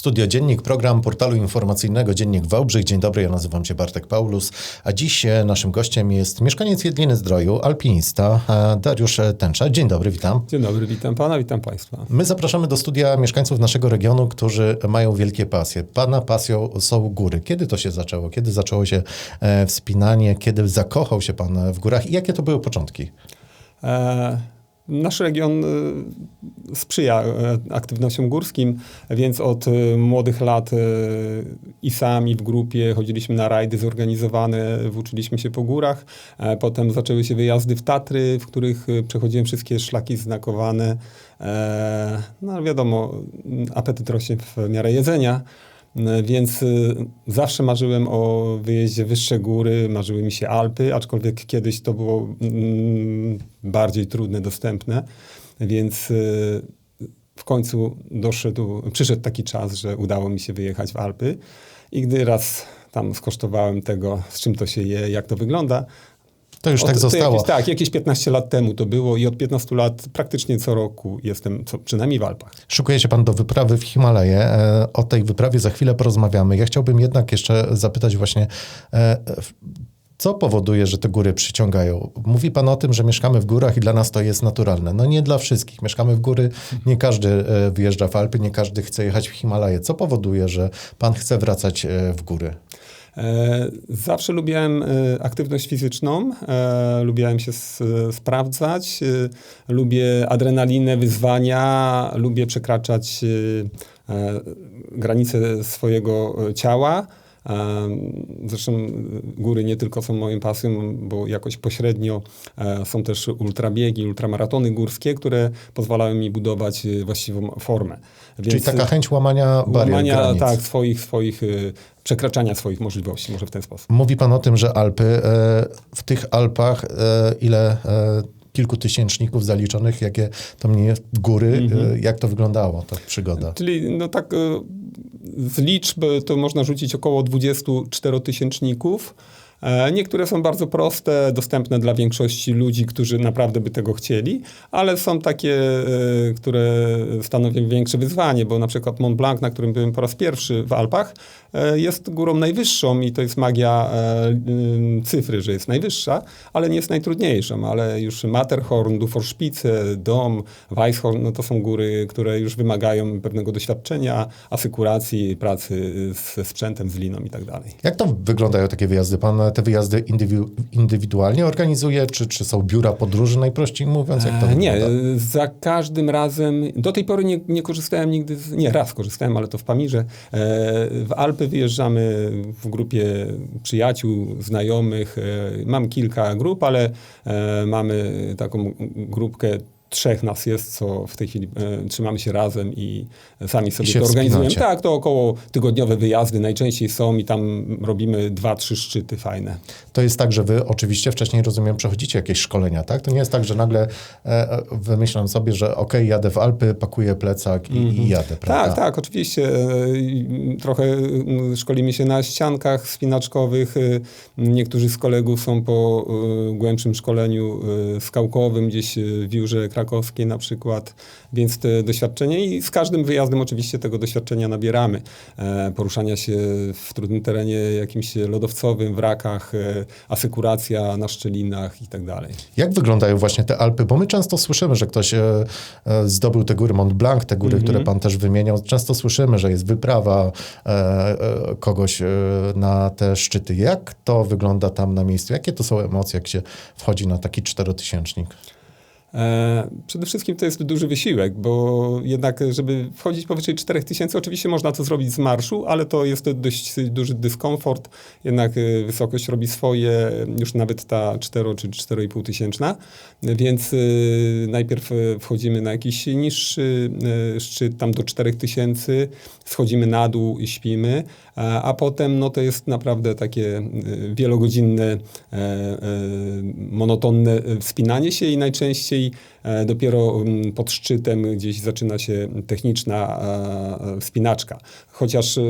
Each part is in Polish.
Studio Dziennik, program portalu informacyjnego Dziennik Wałbrzych. Dzień dobry, ja nazywam się Bartek Paulus, a dziś e, naszym gościem jest mieszkaniec Jedliny Zdroju, alpinista e, Dariusz Tęcza. Dzień dobry, witam. Dzień dobry, witam pana, witam państwa. My zapraszamy do studia mieszkańców naszego regionu, którzy mają wielkie pasje. Pana pasją są góry. Kiedy to się zaczęło? Kiedy zaczęło się e, wspinanie? Kiedy zakochał się pan w górach i jakie to były początki? E Nasz region y, sprzyja y, aktywnościom górskim, więc od y, młodych lat i sami w grupie chodziliśmy na rajdy zorganizowane, włóczyliśmy się po górach. E, potem zaczęły się wyjazdy w Tatry, w których przechodziłem wszystkie szlaki znakowane. E, no wiadomo, apetyt rośnie w miarę jedzenia. E, więc y, zawsze marzyłem o wyjeździe wyższe góry, marzyły mi się Alpy, aczkolwiek kiedyś to było mm, bardziej trudne, dostępne. Więc y, w końcu doszedł, przyszedł taki czas, że udało mi się wyjechać w Alpy. I gdy raz tam skosztowałem tego, z czym to się je, jak to wygląda, to już od, tak zostało. Jakieś, tak, jakieś 15 lat temu to było i od 15 lat praktycznie co roku jestem, co, przynajmniej w Alpach. Szukuje się pan do wyprawy w Himalaje. E, o tej wyprawie za chwilę porozmawiamy. Ja chciałbym jednak jeszcze zapytać właśnie, e, co powoduje, że te góry przyciągają? Mówi pan o tym, że mieszkamy w górach i dla nas to jest naturalne. No nie dla wszystkich. Mieszkamy w góry, nie każdy e, wyjeżdża w Alpy, nie każdy chce jechać w Himalaje. Co powoduje, że pan chce wracać w góry? E, zawsze lubiłem e, aktywność fizyczną, e, lubiłem się sprawdzać, lubię adrenalinę, wyzwania, lubię przekraczać granice swojego ciała. Zresztą góry nie tylko są moją pasją, bo jakoś pośrednio są też ultrabiegi, ultramaratony górskie, które pozwalają mi budować właściwą formę. Więc Czyli taka chęć łamania barier, Łamania, granic. tak, swoich, swoich przekraczania swoich możliwości, może w ten sposób. Mówi pan o tym, że Alpy, e, w tych Alpach e, ile e, kilku tysięczników zaliczonych, jakie to mnie góry, mhm. jak to wyglądało, ta przygoda? Czyli no tak z liczb to można rzucić około 24 tysięczników. E, niektóre są bardzo proste, dostępne dla większości ludzi, którzy naprawdę by tego chcieli, ale są takie, e, które stanowią większe wyzwanie, bo na przykład Mont Blanc, na którym byłem po raz pierwszy w Alpach, e, jest górą najwyższą i to jest magia cyfry, że jest najwyższa, ale nie jest najtrudniejszą, ale już Matterhorn, Duforspitze, Dom, Weisshorn, no to są góry, które już wymagają pewnego doświadczenia, asykuracji, pracy ze sprzętem, z liną i tak dalej. Jak to wyglądają takie wyjazdy? Pan te wyjazdy indywidualnie organizuje, czy, czy są biura podróży najprościej mówiąc? Jak to e, nie, za każdym razem, do tej pory nie, nie korzystałem nigdy, z, nie raz korzystałem, ale to w Pamirze. E, w Alpy wyjeżdżamy w grupie przyjaciół, znajomych. E, mam kilka grup, ale mamy taką grupkę trzech nas jest, co w tej chwili e, trzymamy się razem i sami sobie I to organizujemy. Tak, to około tygodniowe wyjazdy najczęściej są i tam robimy dwa, trzy szczyty fajne. To jest tak, że wy oczywiście wcześniej, rozumiem, przechodzicie jakieś szkolenia, tak? To nie jest tak, że nagle e, e wymyślam sobie, że ok, jadę w Alpy, pakuję plecak i, mm -hmm. i mhm. jadę, prawda? Tak, tak, oczywiście. E, trochę szkolimy się na ściankach spinaczkowych. E, niektórzy z kolegów są po głębszym szkoleniu skałkowym gdzieś w Jurze krakowskiej na przykład, więc te doświadczenie i z każdym wyjazdem oczywiście tego doświadczenia nabieramy. E, poruszania się w trudnym terenie jakimś lodowcowym, wrakach, e, asykuracja na szczelinach i tak dalej. Jak wyglądają właśnie te Alpy? Bo my często słyszymy, że ktoś e, e zdobył te góry Mont Blanc, te góry, mm -hmm. które pan też wymieniał. Często słyszymy, że jest wyprawa e, e, kogoś na te szczyty. Jak to wygląda tam na miejscu? Jakie to są emocje, jak się wchodzi na taki czterotysięcznik? E, przede wszystkim to jest duży wysiłek, bo jednak, żeby wchodzić powyżej 4000, oczywiście można to zrobić z marszu, ale to jest dość duży dyskomfort. Jednak e, wysokość robi swoje, już nawet ta 4 czy 4,5 tysięczna. Więc e, najpierw wchodzimy na jakiś niższy szczyt, tam do 4000, schodzimy na dół i śpimy, a potem no, to jest naprawdę takie wielogodzinne, monotonne wspinanie się i najczęściej E, Dopiero mm, pod szczytem gdzieś zaczyna się techniczna e, e, wspinaczka. Chociaż e,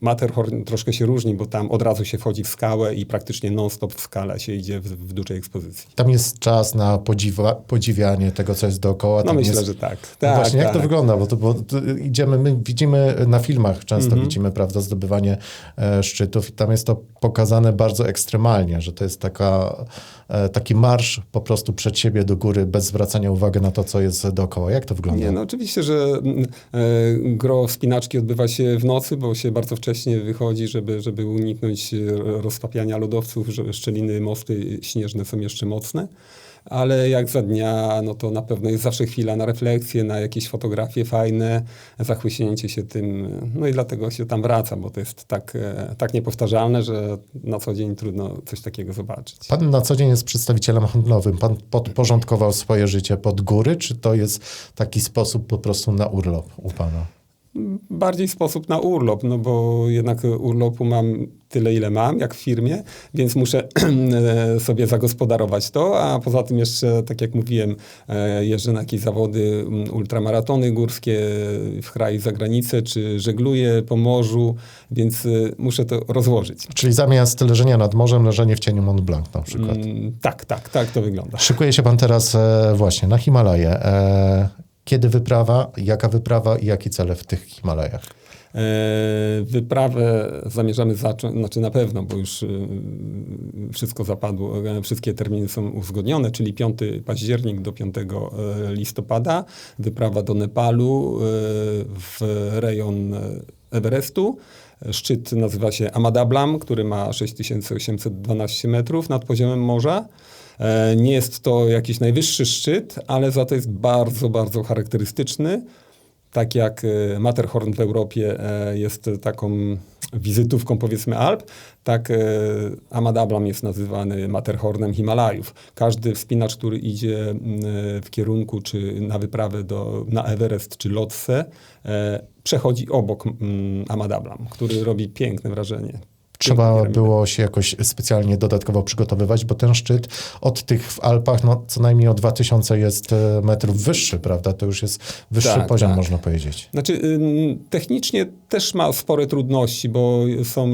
Matterhorn troszkę się różni, bo tam od razu się wchodzi w skałę i praktycznie non-stop w skale się idzie w, w dużej ekspozycji. Tam jest czas na podziwa, podziwianie tego, co jest dookoła. No Tam myślę, jest... że tak. No tak właśnie, jak to tak. wygląda? Bo, to, bo to idziemy, my widzimy na filmach, często Mhm. widzimy, prawda, zdobywanie e, szczytów i tam jest to pokazane bardzo ekstremalnie, że to jest taka, e, taki marsz po prostu przed siebie do góry, bez zwracania uwagi na to, co jest dookoła. Jak to wygląda? Nie, no oczywiście, że mm, e, gro wspinaczki odbywa się w nocy, bo się bardzo wcześnie wychodzi, żeby, żeby uniknąć e, roztapiania lodowców, że szczeliny, mosty śnieżne są jeszcze mocne. Ale jak za dnia, no to na pewno jest zawsze chwila na refleksję, na jakieś fotografie fajne, zachłyśnięcie się tym. No i dlatego się tam wraca, bo to jest tak, e, tak niepowtarzalne, że na co dzień trudno coś takiego zobaczyć. Pan na co dzień jest przedstawicielem handlowym. Pan podporządkował swoje życie pod góry, czy to jest taki sposób po prostu na urlop u pana? Bardziej sposób na urlop, no bo jednak urlopu mam tyle, ile mam, jak w firmie, więc muszę sobie zagospodarować to, a poza tym jeszcze, tak jak mówiłem, e, jeżdżę na jakieś zawody, mm, ultramaratony górskie w kraj i za granicę, czy żegluję po morzu, więc e, muszę to rozłożyć. Czyli zamiast leżenia nad morzem, leżenie w cieniu Mont Blanc na przykład. Mm, Tak, tak, tak to wygląda. Szykuje się pan teraz e, właśnie na Himalaje. E, kiedy wyprawa, jaka wyprawa i jakie cele w tych Himalajach? E, Wyprawę zamierzamy zacząć, znaczy na pewno, bo już y, wszystko zapadło, e, wszystkie terminy są uzgodnione, czyli 5 październik do 5 e, listopada. Wyprawa do Nepalu e, w rejon e, Everestu. Szczyt nazywa się Amadablam, który ma 6812 metrów nad poziomem morza. E, Nie jest to jakiś najwyższy szczyt, ale za to jest bardzo, bardzo charakterystyczny. Tak jak e, Matterhorn w Europie e, jest taką wizytówką powiedzmy Alp, tak Amadablam jest nazywany Matterhornem Himalajów. Każdy wspinacz, który idzie w kierunku czy na wyprawę do, na Everest czy Lotse, e, przechodzi obok Amadablam, który robi piękne wrażenie. Trzeba było się jakoś specjalnie dodatkowo przygotowywać, bo ten szczyt od tych w Alpach no, co najmniej o 2000 jest e, metrów wyższy, prawda? To już jest wyższy Tak, poziom, tak. można powiedzieć. Znaczy, ym, technicznie też ma spore trudności, bo są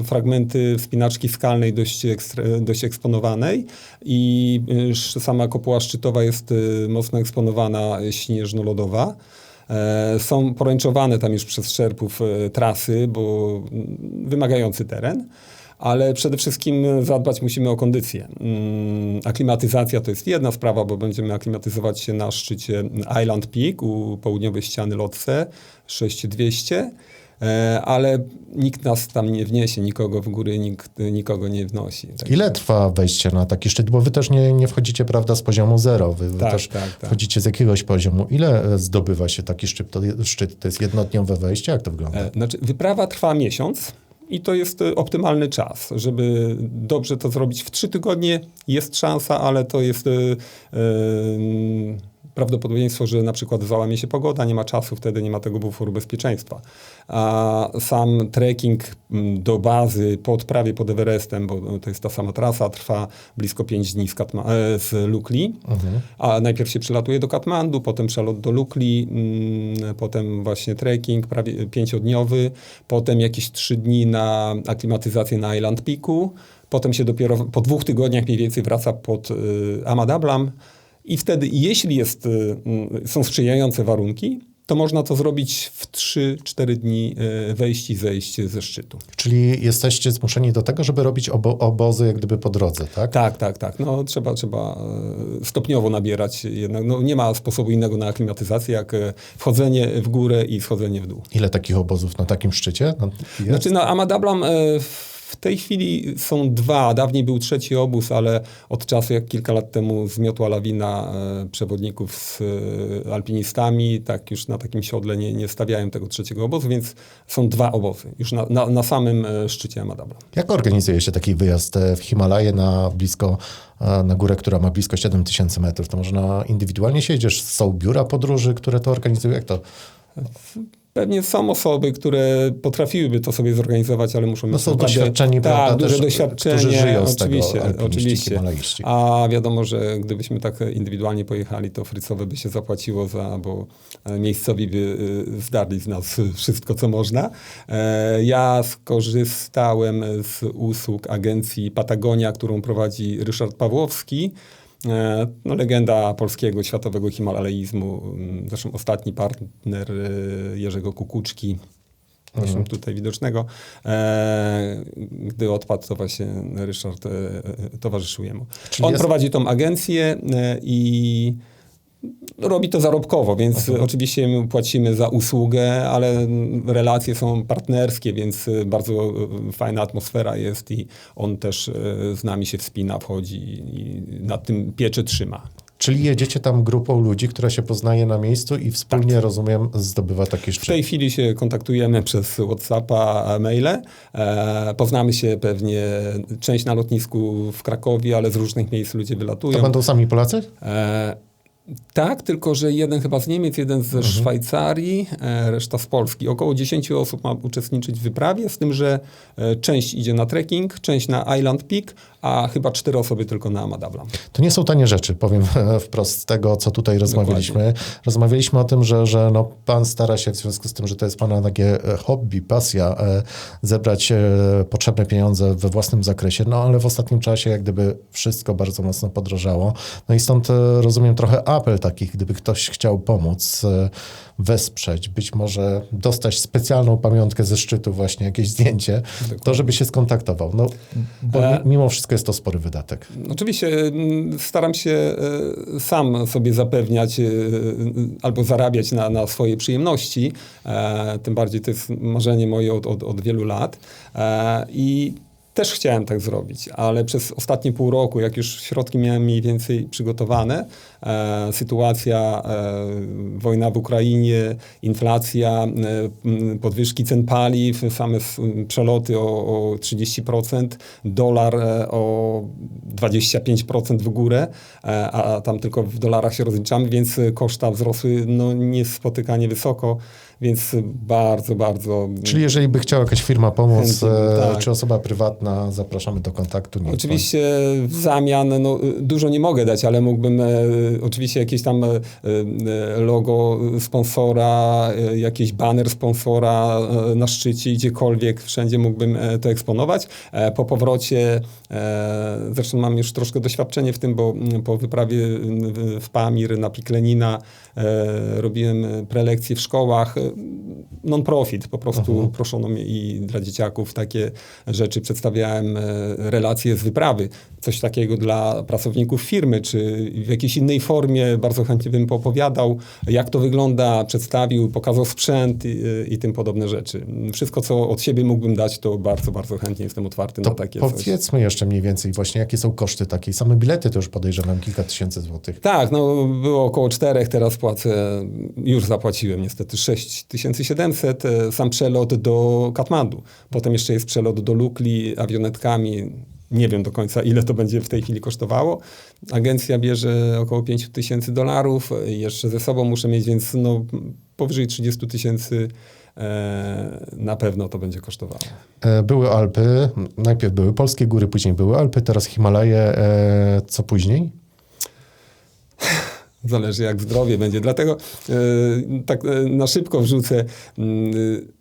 e, fragmenty wspinaczki skalnej dość, dość eksponowanej i y, sama kopuła szczytowa jest y, mocno eksponowana y, śnieżno-lodowa. E, Są poręczowane tam już przez szerpów e, trasy, bo mm, wymagający teren. Ale przede wszystkim zadbać musimy o kondycję. Mm, Aklimatyzacja to jest jedna sprawa, bo będziemy aklimatyzować się na szczycie Island Peak u południowej ściany Lotse 6200, e, ale nikt nas tam nie wniesie, nikogo w góry, nikt nikogo nie wnosi. Tak, Ile trwa wejście na taki szczyt? Bo wy też nie, nie wchodzicie, prawda, z poziomu zero. Wy, wy Tak, też tak, tak. wchodzicie z jakiegoś poziomu. Ile e, zdobywa się taki szczyt? To, szczyt? to jest jednodniowe wejście? Jak to wygląda? E, Znaczy, wyprawa trwa miesiąc i to jest e, optymalny czas. Żeby dobrze to zrobić w trzy tygodnie jest szansa, ale to jest e, e, prawdopodobieństwo, że na przykład załamie się pogoda, nie ma czasu, wtedy nie ma tego buforu bezpieczeństwa. A sam trekking m, do bazy po odprawie pod Everestem, bo to jest ta sama trasa, trwa blisko 5 dni z, Katma- e, z Lukli. A najpierw się przylatuje do Katmandu, potem przelot do Lukli, mm, potem właśnie trekking prawie pięciodniowy, potem jakieś trzy dni na aklimatyzację na Island Peaku, potem się dopiero po dwóch tygodniach mniej więcej wraca pod y, Amadablam i wtedy, jeśli jest, y, mm, są sprzyjające warunki, to można to zrobić w 3-4 dni y, wejść i zejść ze szczytu. Czyli jesteście zmuszeni do tego, żeby robić obo obozy jak gdyby po drodze, tak? Tak, tak, tak. No, trzeba, trzeba stopniowo nabierać jednak. No, nie ma sposobu innego na aklimatyzację, jak wchodzenie w górę i schodzenie w dół. Ile takich obozów na takim szczycie no, jest? Znaczy na Amadablam w tej chwili są dwa. Dawniej był trzeci obóz, ale od czasu jak kilka lat temu zmiotła lawina e, przewodników z e, alpinistami, tak już na takim siodle nie, nie stawiają tego trzeciego obozu, więc są dwa obozy już na, na, na samym e, szczycie Amadablam. Jak organizuje się taki wyjazd w Himalaje na blisko, na górę, która ma blisko 7000 metrów? To można indywidualnie siedzieć? Są biura podróży, które to organizują? Jak to? Pewnie są osoby, które potrafiłyby to sobie zorganizować, ale muszą No mieć są naprawdę- doświadczeni, tak, prawda, duże też, doświadczenie, którzy żyją z tego, oczywiście, alpiniści, oczywiście. A wiadomo, że gdybyśmy tak indywidualnie pojechali, to frycowe by się zapłaciło za, bo e, miejscowi by y, zdarli z nas wszystko, co można. E, Ja skorzystałem z usług agencji Patagonia, którą prowadzi Ryszard Pawłowski. E, No, legenda polskiego, światowego himalaizmu. mm, Zresztą ostatni partner e, Jerzego Kukuczki, zresztą tutaj widocznego. E, gdy odpadł, to właśnie Ryszard towarzyszył jemu. Czyli On jest- prowadzi tą agencję i robi to zarobkowo, więc oczywiście my płacimy za usługę, ale relacje są partnerskie, więc e, bardzo e, fajna atmosfera jest i on też e, z nami się wspina, wchodzi i nad tym pieczę trzyma. Czyli jedziecie tam grupą ludzi, która się poznaje na miejscu i wspólnie, rozumiem, zdobywa taki W szczyt. tej chwili się kontaktujemy przez WhatsAppa, maile. E, poznamy się pewnie część na lotnisku w Krakowie, ale z różnych miejsc ludzie wylatują. To będą sami Polacy? E, tak, tylko że jeden chyba z Niemiec, jeden ze Szwajcarii, e, reszta z Polski. Około 10 osób ma uczestniczyć w wyprawie, z tym, że e, część idzie na trekking, część na Island Peak, a chyba cztery osoby tylko na Amadabla. To nie są tanie rzeczy, powiem wprost z tego, co tutaj rozmawialiśmy. Rozmawialiśmy o tym, że, że no, pan stara się w związku z tym, że to jest pana takie e, hobby, pasja, e, zebrać e, potrzebne pieniądze we własnym zakresie, no ale w ostatnim czasie jak gdyby wszystko bardzo mocno podrożało. No i stąd rozumiem trochę apel takich, gdyby ktoś chciał pomóc, wesprzeć, być może dostać specjalną pamiątkę ze szczytu, właśnie jakieś zdjęcie, to żeby się skontaktował. No, bo mimo wszystko jest to spory wydatek. Oczywiście mm, staram się e, sam sobie zapewniać e, albo zarabiać na, na swoje przyjemności. E, Tym bardziej to jest marzenie moje od, od, od wielu lat. I też chciałem tak zrobić, ale przez ostatnie pół roku, jak już środki miałem mniej więcej przygotowane, e, sytuacja, e, wojna w Ukrainie, inflacja, e, podwyżki cen paliw, same przeloty o, o 30%, dolar e, o 25% w górę, e, a tam tylko w dolarach się rozliczamy, więc koszta wzrosły no, niespotykanie wysoko, więc bardzo, bardzo... Czyli jeżeli by chciała jakaś firma pomóc, Chętnie, e, tak. czy osoba prywatna, zapraszamy do kontaktu. niech pan- Oczywiście w zamian no, dużo nie mogę dać, ale mógłbym e, oczywiście jakieś tam e, e, logo sponsora, e, jakiś baner sponsora e, na szczycie, gdziekolwiek, wszędzie mógłbym e, to eksponować. E, po powrocie, e, zresztą mam już troszkę doświadczenie w tym, bo mm, po wyprawie w- Pamir na Piklenina robiłem e, prelekcje w szkołach, e, non-profit, po prostu proszono mnie i dla dzieciaków takie rzeczy przedstawiałem, e, relacje z wyprawy, coś takiego dla pracowników firmy, czy w jakiejś innej formie, bardzo chętnie bym poopowiadał, jak to wygląda, przedstawił, pokazał sprzęt i, i tym podobne rzeczy. Wszystko, co od siebie mógłbym dać, to bardzo, bardzo chętnie jestem otwarty To na takie coś. powiedzmy jeszcze mniej więcej właśnie, jakie są koszty takiej. Same bilety to już podejrzewam kilka tysięcy złotych. Tak, no było około czterech, teraz płacę, już zapłaciłem niestety 6700, e, sam przelot do Katmandu. Potem jeszcze jest przelot do Lukli awionetkami, nie wiem do końca ile to będzie w tej chwili kosztowało. Agencja bierze około 5000 dolarów, jeszcze ze sobą muszę mieć, więc no powyżej 30 tysięcy e, na pewno to będzie kosztowało. E, Były Alpy, najpierw były polskie góry, później były Alpy, teraz Himalaje. Co później? Zależy jak zdrowie będzie. Dlatego e, tak e, na szybko wrzucę. mm, e,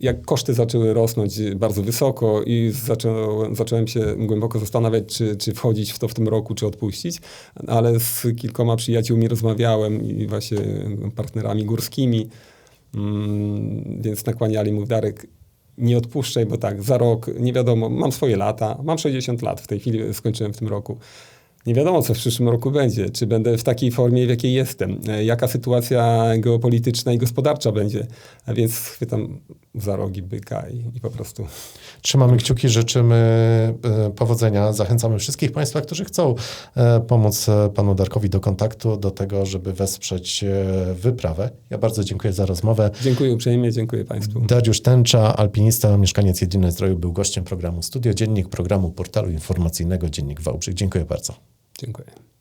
jak koszty zaczęły rosnąć bardzo wysoko i zaczą, zacząłem się głęboko zastanawiać, czy, czy wchodzić w to w tym roku, czy odpuścić, ale z kilkoma przyjaciółmi rozmawiałem i właśnie partnerami górskimi, mm, więc nakłaniali mu Darek, nie odpuszczaj, bo tak, za rok, nie wiadomo, mam swoje lata, mam 60 lat, w tej chwili skończyłem w tym roku. Nie wiadomo, co w przyszłym roku będzie. Czy będę w takiej formie, w jakiej jestem. E, Jaka sytuacja geopolityczna i gospodarcza będzie. A więc chwytam za rogi byka i, i po prostu Trzymamy kciuki, życzymy e, powodzenia. Zachęcamy wszystkich Państwa, którzy chcą e, pomóc panu Darkowi do kontaktu, do tego, żeby wesprzeć wyprawę. Ja bardzo dziękuję za rozmowę. dziękuję uprzejmie, dziękuję Państwu. Dariusz Tęcza, alpinista, mieszkaniec Jedyny Zdroju, był gościem programu Studio Dziennik, programu portalu informacyjnego Dziennik Wałbrzych. Dziękuję bardzo. Dziękuję.